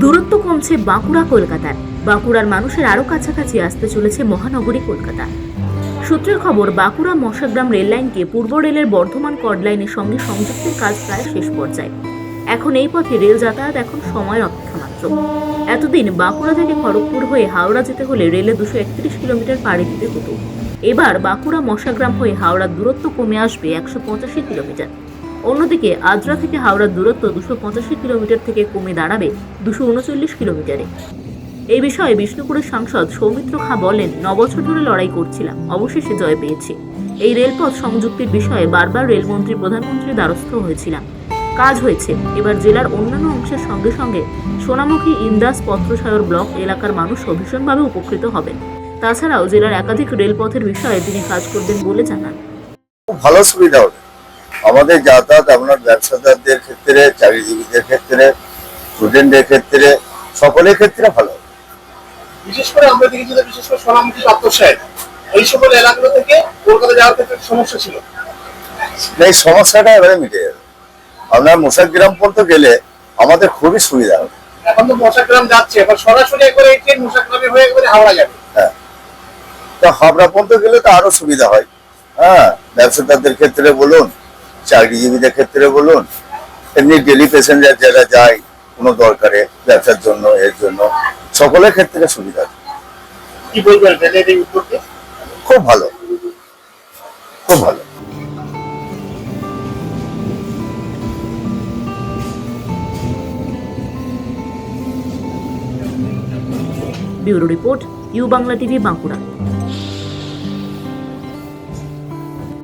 দূরত্ব কমছে বাঁকুড়া, কলকাতার। বাঁকুড়ার মানুষের আরও কাছাকাছি আসতে চলেছে মহানগরী, কলকাতা। সূত্রের খবর, বাঁকুড়া মশাগ্রাম রেল লাইনকে পূর্ব রেলের বর্ধমান কড লাইনের সঙ্গে সংযুক্তের কাজ প্রায় শেষ পর্যায়ে। এখন এই পথে রেল যাতায়াত এখন সময়ের অপেক্ষা মাত্র। এতদিন বাঁকুড়া থেকে খড়গপুর হয়ে হাওড়া যেতে হলে রেলে দুশো একত্রিশ কিলোমিটার পাড়ি দিতে হতো। এবার বাঁকুড়া মশাগ্রাম হয়ে হাওড়ার দূরত্ব কমে আসবে একশো পঁচাশি কিলোমিটার। অন্যদিকে আদ্রা থেকে হাওড়ার দূরত্ব দুশো পঁচাশি কিলোমিটার থেকে কমে দাঁড়াবে দুশো উনচল্লিশ কিলোমিটারে। এই বিষয়ে বিষ্ণুপুরের সাংসদ সৌমিত্র খাঁ বলেন, নবছর ধরে লড়াই করছিলাম, অবশেষে জয় পেয়েছি। এই রেলপথ সংযুক্তির বিষয়ে বারবার রেলমন্ত্রী, প্রধানমন্ত্রীর দ্বারস্থ হয়েছিলাম। কাজ হয়েছে। এবার জেলার অন্যান্য অংশের সঙ্গে সঙ্গে সোনামুখী ইন্দাস পত্রসায়র ব্লক এলাকার মানুষও ভীষণভাবে উপকৃত হবেন। তাছাড়াও জেলার একাধিক রেলপথের বিষয়ে তিনি কাজ করবেন বলে জানান। ভালো সুবিধা হবে। আমাদের যাতায়াত আপনার ব্যবসাদারদের ক্ষেত্রে চাকরিজীবীদের ক্ষেত্রে স্টুডেন্টদের ক্ষেত্রে সকলের ক্ষেত্রে ভালো। বিশেষ করে আমরা দেখেছি বিশেষ করে সোনামুখী পাত্রসাহেব এই সকল এলাকাগুলো থেকে কলকাতা যাওয়ার ক্ষেত্রে সমস্যা ছিল। এই সমস্যাটা এবারে মিটে যাবে আপনার মোশাগ্রাম পর্যন্ত গেলে আমাদের খুবই সুবিধা হবে। এখন তো মশাগ্রাম যাচ্ছে এবার সরাসরি একবার এই ট্রেন মশাগ্রামে হয়ে একবারে হাওড়া যাবে। হ্যাঁ। তো হাবড়া পর্যন্ত গেলে তো আরও সুবিধা হয়। হ্যাঁ ব্যবসাদারদের ক্ষেত্রে বলুন চাকরিজীবীদের ক্ষেত্রে বলুন এমনি ডেলি প্যাসেঞ্জার যারা যায় কোনো দরকারে ব্যবসার জন্য এর জন্য সকলের ক্ষেত্রে সুবিধা। কি বলবেন রেলের এই উদ্যোগকে খুব ভালো। খুব ভালো। Bureau report U Bangla TV Bankura.